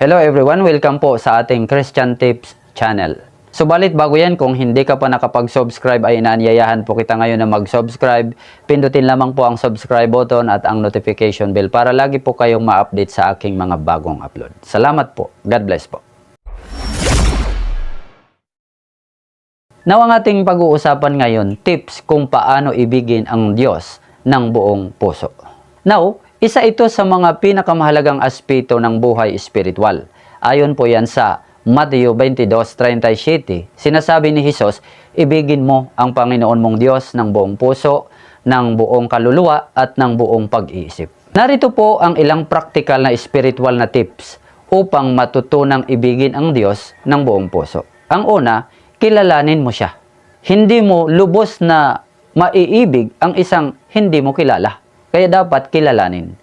Hello everyone, welcome po sa ating Christian Tips channel. Subalit bago yan, kung hindi ka pa nakapag-subscribe ay inaanyayahan po kita ngayon na mag-subscribe. Pindutin lamang po ang subscribe button at ang notification bell para lagi po kayong ma-update sa aking mga bagong upload. Salamat po. God bless po. Now ang ating pag-uusapan ngayon, tips kung paano ibigin ang Diyos ng buong puso. Now, isa ito sa mga pinakamahalagang aspeto ng buhay espiritual. Ayon po yan sa Mateo 22.37, sinasabi ni Jesus, ibigin mo ang Panginoon mong Diyos ng buong puso, ng buong kaluluwa at ng buong pag-iisip. Narito po ang ilang praktikal na spiritual na tips upang matutunang ibigin ang Diyos ng buong puso. Ang una, kilalanin mo siya. Hindi mo lubos na maiibig ang isang hindi mo kilala. Kaya dapat kilalanin.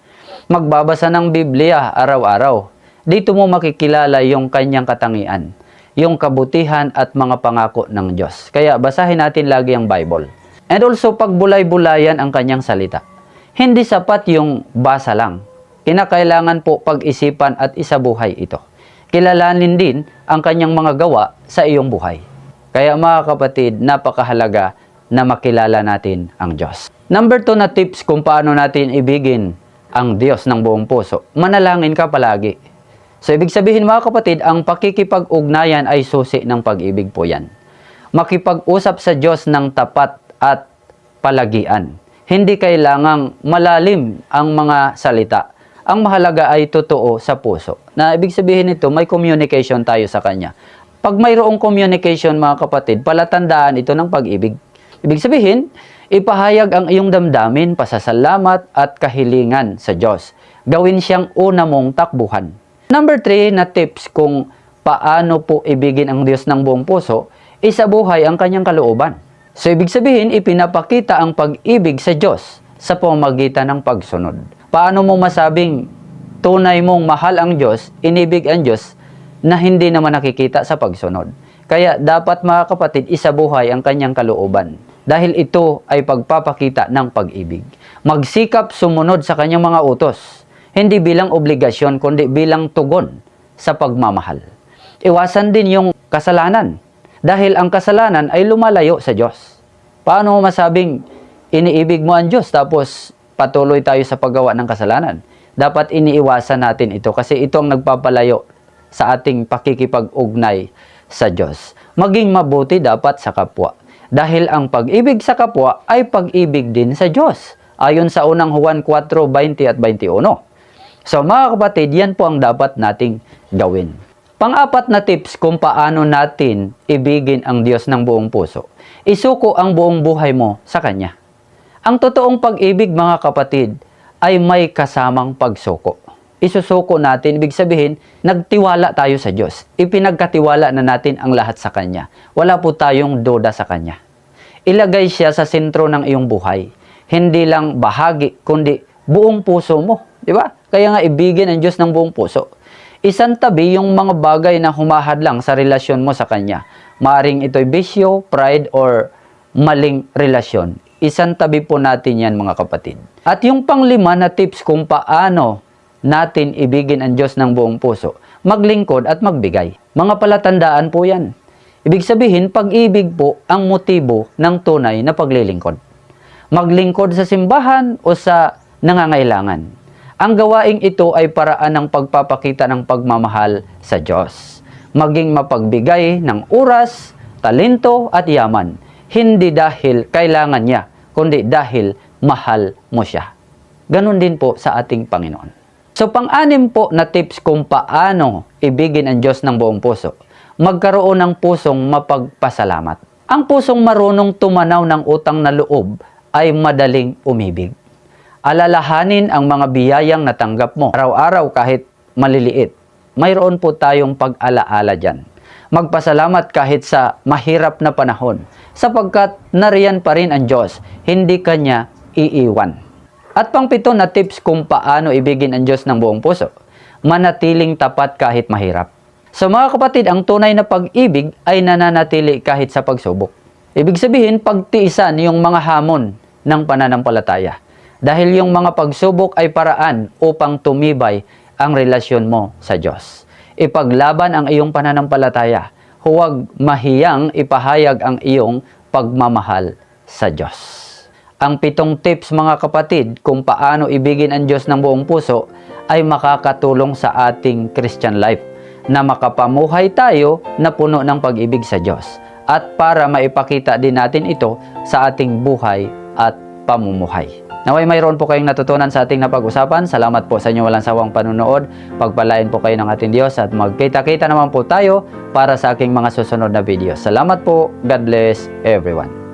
Magbabasa ng Biblia araw-araw. Dito mo makikilala yung kanyang katangian, yung kabutihan at mga pangako ng Diyos. Kaya basahin natin lagi ang Bible. And also pagbulay-bulayan ang kanyang salita. Hindi sapat yung basa lang. Kinakailangan po pag-isipan at isabuhay ito. Kilalanin din ang kanyang mga gawa sa iyong buhay. Kaya mga kapatid, napakahalaga na makilala natin ang Diyos. Number two na tips kung paano natin ibigin ang Diyos ng buong puso. Manalangin ka palagi. So, ibig sabihin mga kapatid, ang pakikipag-ugnayan ay susi ng pag-ibig po yan. Makipag-usap sa Diyos ng tapat at palagian. Hindi kailangang malalim ang mga salita. Ang mahalaga ay totoo sa puso. Na ibig sabihin nito, may communication tayo sa Kanya. Pag mayroong communication mga kapatid, palatandaan ito ng pag-ibig. Ibig sabihin, ipahayag ang iyong damdamin, pasasalamat at kahilingan sa Diyos. Gawin siyang una mong takbuhan. Number three na tips kung paano po ibigin ang Diyos ng buong puso, isabuhay ang kanyang kalooban. So, ibig sabihin, ipinapakita ang pag-ibig sa Diyos sa pamamagitan ng pagsunod. Paano mo masabing tunay mong mahal ang Diyos, inibig ang Diyos, na hindi naman nakikita sa pagsunod? Kaya dapat mga kapatid, isabuhay ang kanyang kalooban. Dahil ito ay pagpapakita ng pag-ibig. Magsikap sumunod sa kanyang mga utos. Hindi bilang obligasyon, kundi bilang tugon sa pagmamahal. Iwasan din yung kasalanan. Dahil ang kasalanan ay lumalayo sa Diyos. Paano mo masabing iniibig mo ang Diyos tapos patuloy tayo sa paggawa ng kasalanan? Dapat iniiwasan natin ito kasi ito ang nagpapalayo sa ating pakikipag-ugnay sa Diyos. Maging mabuti dapat sa kapwa. Dahil ang pag-ibig sa kapwa ay pag-ibig din sa Diyos. Ayon sa unang Juan 4:20 at 21. So mga kapatid, yan po ang dapat nating gawin. Pang-apat na tips kung paano natin ibigin ang Diyos ng buong puso. Isuko ang buong buhay mo sa Kanya. Ang totoong pag-ibig mga kapatid ay may kasamang pagsuko. Isusuko natin, ibig sabihin, nagtiwala tayo sa Diyos. Ipinagkatiwala na natin ang lahat sa Kanya. Wala po tayong duda sa Kanya. Ilagay siya sa sentro ng iyong buhay. Hindi lang bahagi, kundi buong puso mo. Di ba? Kaya nga ibigin ang Diyos ng buong puso. Isang tabi yung mga bagay na humahad lang sa relasyon mo sa Kanya. Maaring ito'y bisyo, pride, or maling relasyon. Isang tabi po natin yan mga kapatid. At yung panglima na tips kung paano natin ibigin ang Diyos ng buong puso, maglingkod at magbigay. Mga palatandaan po yan. Ibig sabihin, pag-ibig po ang motibo ng tunay na paglilingkod. Maglingkod sa simbahan o sa nangangailangan. Ang gawaing ito ay paraan ng pagpapakita ng pagmamahal sa Diyos. Maging mapagbigay ng oras, talento at yaman. Hindi dahil kailangan niya, kundi dahil mahal mo siya. Ganon din po sa ating Panginoon. So pang-anim po na tips kung paano ibigin ang Diyos ng buong puso. Magkaroon ng pusong mapagpasalamat. Ang pusong marunong tumanaw ng utang na loob ay madaling umibig alalahanin ang mga biyayang natanggap mo araw-araw kahit maliliit. Mayroon po tayong pag-alaala dyan. Magpasalamat kahit sa mahirap na panahon sapagkat nariyan pa rin ang Diyos, hindi Kanya iiwan. At pangpito na tips kung paano ibigin ang Diyos ng buong puso. Manatiling tapat kahit mahirap. Sa mga kapatid, ang tunay na pag-ibig ay nananatili kahit sa pagsubok. Ibig sabihin, pagtiisan yung mga hamon ng pananampalataya. Dahil yung mga pagsubok ay paraan upang tumibay ang relasyon mo sa Diyos. ipaglaban ang iyong pananampalataya. Huwag mahiyang ipahayag ang iyong pagmamahal sa Diyos. Ang pitong tips mga kapatid kung paano ibigin ang Diyos ng buong puso ay makakatulong sa ating Christian life na makapamuhay tayo na puno ng pag-ibig sa Diyos at para maipakita din natin ito sa ating buhay at pamumuhay. Naway mayroon po kayong natutunan sa ating napag-usapan. Salamat po sa inyong walang sawang panunood. Pagpalain po kayo ng ating Diyos at magkita-kita naman po tayo para sa aking mga susunod na video. Salamat po. God bless everyone.